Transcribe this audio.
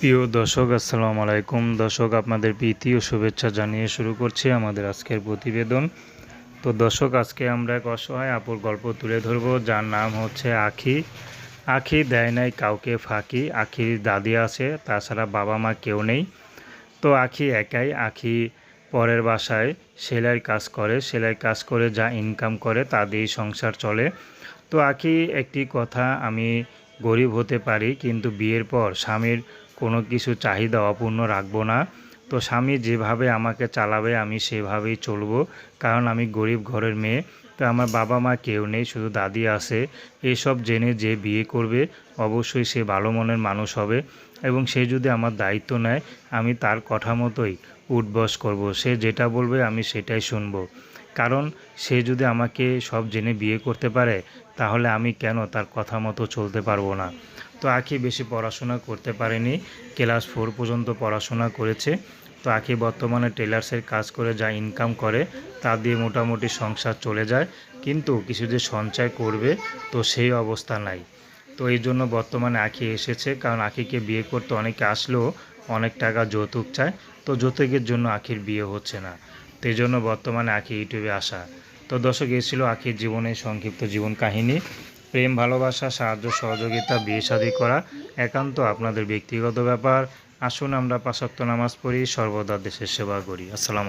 প্রিয় দর্শক, আসসালামু আলাইকুম। দর্শক, আপনাদের প্রীতি ও শুভেচ্ছা জানিয়ে শুরু করছি আমাদের আজকের প্রতিবেদন। তো দর্শক, আজকে আমরা এক অসহায় আপুর গল্প তুলে ধরব, যার নাম হচ্ছে আখি। আখি দেয় নাই কাউকে ফাঁকি, আখির দাদি আছে, তাছাড়া বাবা মা কেউ নেই। তো আখি একাই, আখি পরের বাসায় সেলাইয়ের কাজ করে, সেলাইয়ের কাজ করে যা ইনকাম করে তা দিয়েই সংসার চলে। তো আখি, একটি কথা আমি গরিব হতে পারি, কিন্তু বিয়ের পর স্বামীর কোনো কিছু চাহিদা অপূর্ণ রাখব না। তো স্বামী যেভাবে আমাকে চালাবে, আমি সেভাবেই চলবো। কারণ আমি গরিব ঘরের মেয়ে, তো আমার বাবা মা কেউ নেই, শুধু দাদি আছে। এসব জেনে যে বিয়ে করবে, অবশ্যই সে ভালো মনের মানুষ হবে এবং সে যদি আমার দায়িত্ব নেয়, আমি তার কথা মতোই উঠবস করব। সে যেটা বলবে, আমি সেটাই শুনব। কারণ সে যদি আমাকে সব জেনে বিয়ে করতে পারে, তাহলে আমি কেন তার কথা মতো চলতে পারব না? তো আখি বেশি পড়াশোনা করতে পারেনি, ক্লাস ফোর পর্যন্ত পড়াশোনা করেছে। তো আখি বর্তমানে টেলার্সের কাজ করে যা ইনকাম করে, তা দিয়ে মোটামুটি সংসার চলে যায়। কিন্তু কিছু যে সঞ্চয় করবে, তো সেই অবস্থা নাই। তো এই জন্য বর্তমানে আখি এসেছে, কারণ আখিকে বিয়ে করতে অনেকে আসলেও অনেক টাকা যৌতুক চায়। তো যৌতুকের জন্য আখির বিয়ে হচ্ছে না। তো এই জন্য বর্তমানে আখি ইউটিউবে আসা। তো দর্শক এ ছিল আখির জীবনের সংক্ষিপ্ত জীবন কাহিনী। প্রেম, ভালোবাসা, সাহায্য, সহযোগিতা, বিয়ে, শাদী করা একান্ত আপনাদের ব্যক্তিগত ব্যাপার। আসুন আমরা পাশাক্ত নামাজ পড়ি, সর্বদা দেশের সেবা করি। আসসালামু